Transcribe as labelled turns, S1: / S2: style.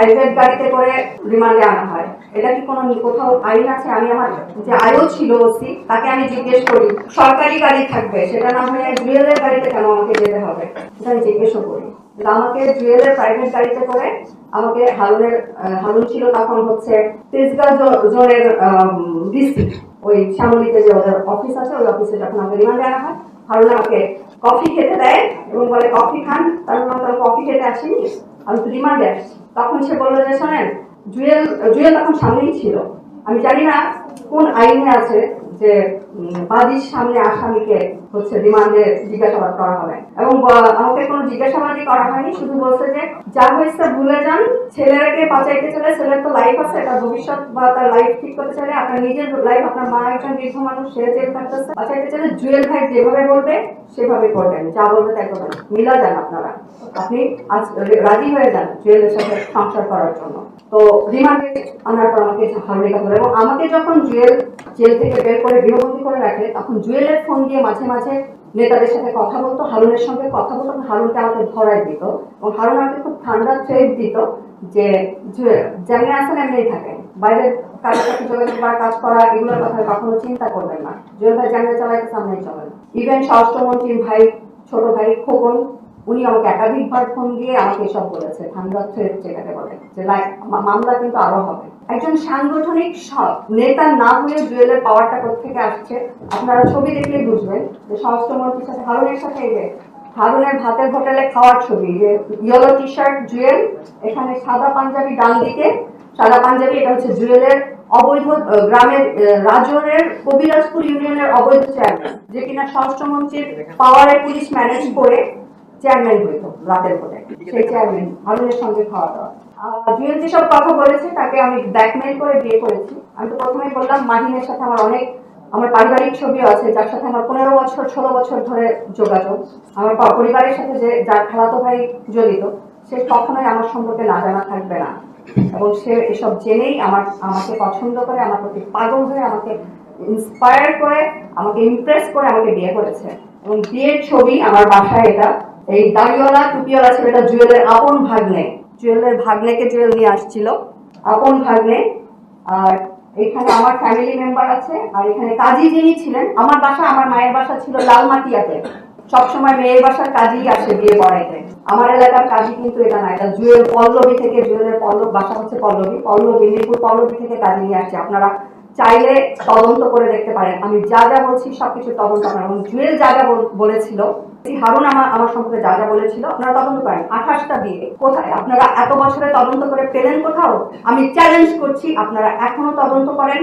S1: Private গাড়িতে করে রিমান্ডে আনা হয়। এটা কি কোনো কোথাও আইন আছে? আমি আমার যে আয়ও ছিল ওসি, তাকে আমি জিজ্ঞেস করি, সরকারি গাড়ি থাকবে, সেটা না হয়ে জুয়েলের গাড়িতে কেন আমাকে যেতে হবে? সেটা আমি জিজ্ঞেসও করি। আমাকে জুয়েলের প্রাইভেট গাড়িতে করে আমাকে হারুনের হারুন ছিল তখন হচ্ছে তেজগাঁ জো- জোনের ডিস্ট্রিক্ট, ওই শ্যামলিতে যে ওদের অফিস আছে, ওই অফিসে যখন আমাকে রিমান্ডে আনা হয়, হারুন আমাকে কফি খেতে দেয় এবং বলে কফি খান? তার মানে তার কফি খেতে আসিনি? আমি তো রিমান্ডে আসছি। তখন সে বলল যে শোনেন জুয়েল জুয়েল তখন সামনেই ছিল। আমি জানি না কোন আইনে আছে যে বাদীর সামনে আসামিকে হচ্ছে রিমান্ডে জিজ্ঞাসাবাদ করা হবে। এবং আমাকে কোনো জিজ্ঞাসাবাদই করা হয়নি, শুধু বলছে যে, যা হয়েছে ভুলে যান ছেলেরাকে বাঁচাইতে চলে ছেলের তো লাইফ আছে, তার ভবিষ্যৎ বা তার লাইফ ঠিক করতে চাইলে আপনার নিজের লাইফ আপনার মা একজন বৃদ্ধ মানুষ, সে জেল থাকতেছে। বাঁচাইতে চাইলে জুয়েল ভাই যেভাবে বলবে, সেভাবে করবেন যা বলবে তাই করবেন। মিলা যান আপনারা। আপনি আজ রাজি হয়ে যান জুয়েলের সাথে সংসার করার জন্য। তো রিমান্ডে আনার পর আমাকে হারুনিকা ধরে এবং আমাকে যখন জুয়েল জেল থেকে বের করে গৃহবন্দী করে রাখে, তখন জুয়েলের ফোন দিয়ে মাঝে মাঝে নেতাদের সাথে কথা বলতো, হারুনের সঙ্গে কথা বলতো হারুনকে আমাকে ধরাই দিত। এবং হারুন আমাকে খুব ঠান্ডা থ্রেড দিত যে জুয়েল যেমনি আসেন এমনি থাকেন বাইরে কারোর সাথে যোগাযোগ করা কাজ করা, এগুলোর কথা কখনো চিন্তা করবেন না। জুয়েল ভাই যেমনি চালাইতে সামনে চলেন। ইভেন স্বরাষ্ট্রমন্ত্রীর ভাই, ছোট ভাই খোকন উনি আমাকে একাধিকবার ফোন দিয়ে আমাকে এসব বলেছে ঠান্ডা থ্রেড যেটাকে বলে যে লাইক মামলা কিন্তু আরও হবে। একজন সাংগঠনিক স- নেতা না হয়ে জুয়েলের পাওয়ারটা কোথেকে আসছে আপনারা ছবি দেখলেই বুঝবেন যে স্বরাষ্ট্রমন্ত্রীর সাথে হারুনের সাথে এই যে হারুনের ভাতের হোটেলে খাওয়ার ছবি যে ইয়েলো টি শার্ট জুয়েল এখানে সাদা পাঞ্জাবি ডান দিকে সাদা পাঞ্জাবি এটা হচ্ছে জুয়েলের অবৈধ গ্রামের রাজনের কবিরাজপুর ইউনিয়নের অবৈধ চেয়ারম্যান যে কিনা স্বরাষ্ট্রমন্ত্রীর পাওয়ারে পুলিশ ম্যানেজ করে চেয়ারম্যান হইতো রাতের ভোটে। সেই চেয়ারম্যান হারুনের সঙ্গে খাওয়া দাওয়া। জুয়েল যেসব কথা বলেছে তাকে আমি ব্ল্যাকমেইল করে বিয়ে করেছি। আমি তো প্রথমেই বললাম মাহিনের সাথে আমার অনেক আমার পারিবারিক ছবিও আছে যার সাথে আমার পনেরো বছর ষোলো বছর ধরে যোগাযোগ। আমার পরিবারের সাথে যে যার খালাতো ভাই জড়িত সে কখনোই আমার সম্পর্কে না জানা থাকবে না। এবং সে এসব জেনেই আমার আমাকে পছন্দ করে আমার প্রতি পাগল হয়ে আমাকে ইন্সপায়ার করে আমাকে ইমপ্রেস করে আমাকে বিয়ে করেছে। এবং বিয়ের ছবি আমার বাসায় এটা। এই দাড়িওয়ালা টুপিওয়ালা ছেলেটা জুয়েলের আপন ভাগ্নে। জুয়েলের ভাগ্নেকে জুয়েল নিয়ে আসছিল। আপন ভাগ্নে। আর এখানে আমার ফ্যামিলি মেম্বার আছে। আর এখানে কাজী যিনি ছিলেন আমার বাসা আমার মায়ের বাসা ছিল লালমাটিয়াতে। সবসময় মেয়ের বাসার কাজই আসে বিয়ে পড়াইতে আমার এলাকার কাজই কিন্তু এটা না এটা জুয়েল পল্লবী থেকে জুয়েলের পল্লব বাসা হচ্ছে পল্লবী। পল্লবী মিরপুর পল্লবী থেকে কাজে নিয়ে আসছে। আপনারা চাইলে তদন্ত করে দেখতে পারেন। আমি যা যা বলছি সবকিছু তদন্ত করেন এবং জুয়েল যা যা বলেছিল। হারুন আমার আমার সম্পর্কে যা যা বলেছিল, আপনারা তদন্ত করেন। আঠাশটা দিয়ে কোথায়? আপনারা এত বছরে তদন্ত করে পেলেন কোথাও? আমি চ্যালেঞ্জ করছি, আপনারা এখনও তদন্ত করেন।